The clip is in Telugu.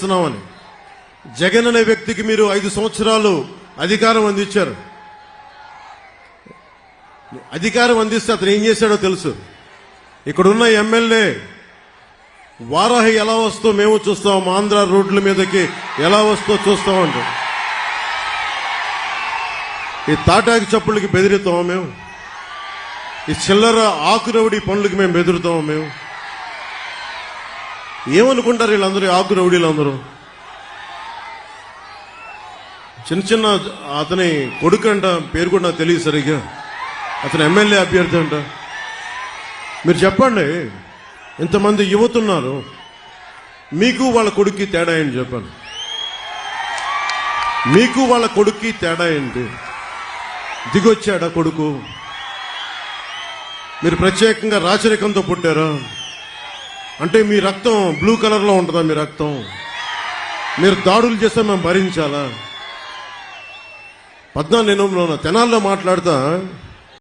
చేస్తున్నామని. జగన్ అనే వ్యక్తికి మీరు ఐదు సంవత్సరాలు అధికారం అందించారు. అధికారం అందిస్తే అతను ఏం చేశాడో తెలుసు. ఇక్కడున్న ఎమ్మెల్యే వారాహి ఎలా వస్తో మేము చూస్తాం ఆంధ్ర రోడ్ల మీదకి ఎలా వస్తో చూస్తామంట ఈ తాటాకి చప్పులకి బెదిరిస్తామా మేము? ఈ చిల్లర ఆకురవుడి పనులకి మేము బెదురుతాము మేము? ఏమనుకుంటారు వీళ్ళందరూ? ఆకు రౌడీలు అందరూ? చిన్న చిన్న అతని కొడుకు అంట పేరు కూడా నాకు తెలియదు సరిగ్గా. అతను ఎమ్మెల్యే అభ్యర్థి అంట. మీరు చెప్పండి ఇంతమంది యువతున్నారు మీకు వాళ్ళ కొడుక్కి తేడా ఏంటి చెప్పండి. మీకు వాళ్ళ కొడుక్కి తేడా ఏంటి? దిగొచ్చాడా కొడుకు? మీరు ప్రత్యేకంగా రాచరికంతో పుట్టారా? అంటే మీ రక్తం బ్లూ కలర్లో ఉంటుందా మీ రక్తం? మీరు దాడులు చేస్తే మేము భరించాలా? పద్నాలుగు నేను తెనాల్లో మాట్లాడతా.